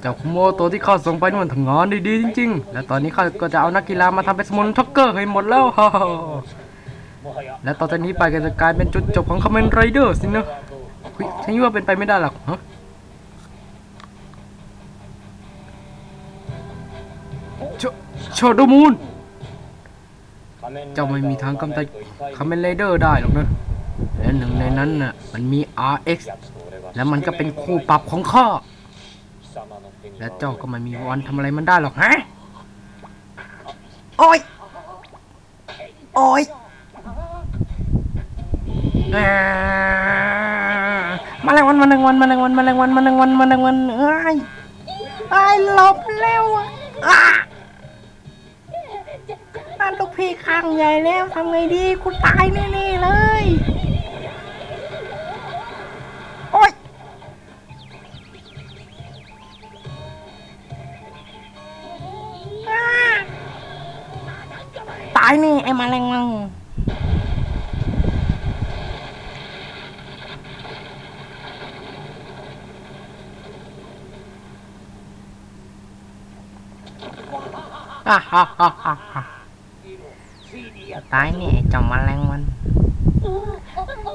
เจ้าคุโมโตที่ข้าส่งไปนี่มันทำงานด้ดีจริง ๆ และตอนนี้ข้าก็จะเอานักกีฬามาทำเป็นสมุนท็อกเกอร์ให้หมดแล้วฮ่าและต่อจากนี้ไปก็จะกลายเป็นจุดจบของคอมเมนไรเดอร์สินะเฮ้ยฉันว่าเป็นไปไม่ได้หรอกฮะโชโดมูนเจ้าไม่มีทางกำจัดคอมเมนไรเดอร์ได้หรอกนะและหนึ่งในนั้นน่ะมันมี RX และมันก็เป็นคู่ปรับของข้า และเจ้าก็ไม่มีวันทำอะไรมันได้หรอกฮะโอ้ยโอ้ยอ่ามาแรงวันมาแรงวันมาแรงวันมาแรงวันมาแรงวันมาแรงวันเอ้ยไอ้ายหลบแล้วอะอะนั่นลูกพี่ข้างใหญ่แล้วทำไงดีกูตายแน่ๆเลยายนี่ไอ้แมาแรงมังอ่าฮ่าฮ่าฮ่าฮ่าตายนี่ไอ้เจ้าแมลงวัน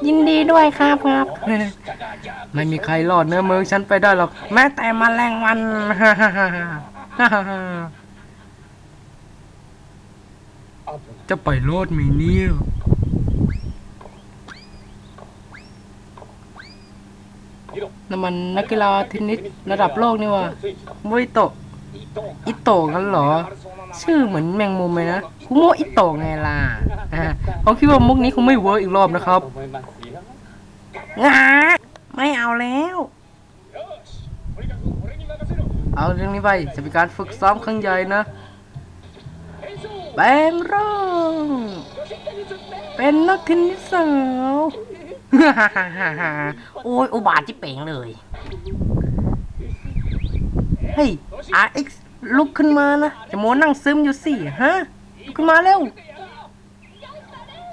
ยินดีด้วยครับครับ ไม่มีใครรอดเนื้อมือฉันไปได้หรอก แม้แต่แมลงวันฮ่าฮ่าฮ่าฮ่าฮ่าฮ่า จะไปรอดไหมเนี่ยนั่นมันนักกีฬาเทนนิสระดับโลกนี่ว่ะมอิโตอิโตกันเหรอ ชื่อเหมือนแมงมุมเลยนะคุโมอิโตไงล่ะอ่าเขาคิดว่ามุกนี้คงไม่เวิร์กอีกรอบนะครับงาไม่เอาแล้ว เอาเรื่องนี้ไปจะเป็นการฝึกซ้อมครั้งใหญ่นะ แปลงร่าง เป็นนักเทนนิสสาวโอ้ยอุบาทที่เป่งเลย เฮ้ย RX ลุกขึ้นมานะจะโมนั่งซึมอยู่สิฮะลุกขึ้นมาเร็ว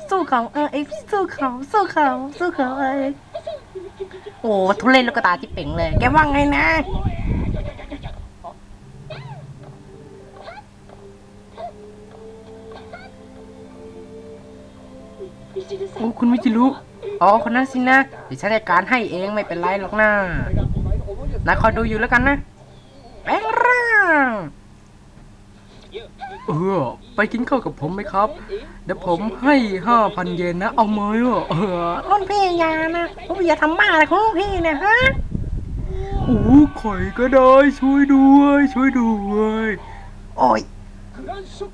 สู้เขา RX สู้เขาสู้เขาสู้เขา RX โอ้ทุเรศลูกตาที่เป่งเลย แกว่าไงนะ โอ้คุณวิจิรุอ๋อคนนั้นสินะเดี๋ยวฉันจัดการให้เองไม่เป็นไรหรอกนะนายคอยดูอยู่แล้วกันนะแปลงร่างเออไปกินข้าวกับผมไหมครับ เดี๋ยวผมให้ห้าพันเยนนะ เอาไหมอะเออรุ่นพี่อยานะรุ่นพี่อย่าทำบ้าอะไรของรุ่นพี่เนี่ยฮะโอ้ข่อยก็ได้ช่วยด้วย ช่วยด้วยโอ้ย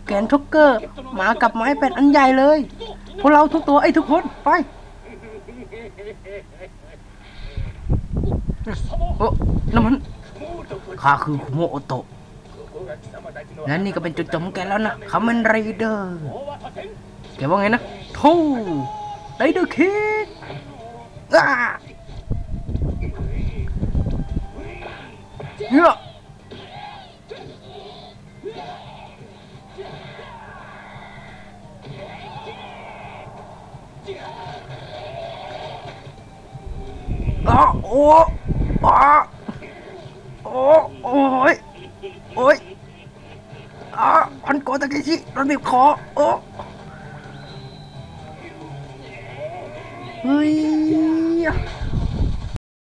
แกนทุกเกอร์หมากับไม้เป็นอันใหญ่เลย พวกเราทุกตัวไอ้ทุกคน ไปโอ้นั่นมันข้าคือคุโมโอโตะและนี่ก็เป็นจุดจบของแกแล้วนะคามันไรเดอร์แกว่าไงนะทูไรเดอร์คิกอ้าเฮ้ย อ้าโอ้อ้โอ้โอ้ยโอ้ยอ้าพันโกตะกี้ชิโดนบีบคอโอ้เฮ้ย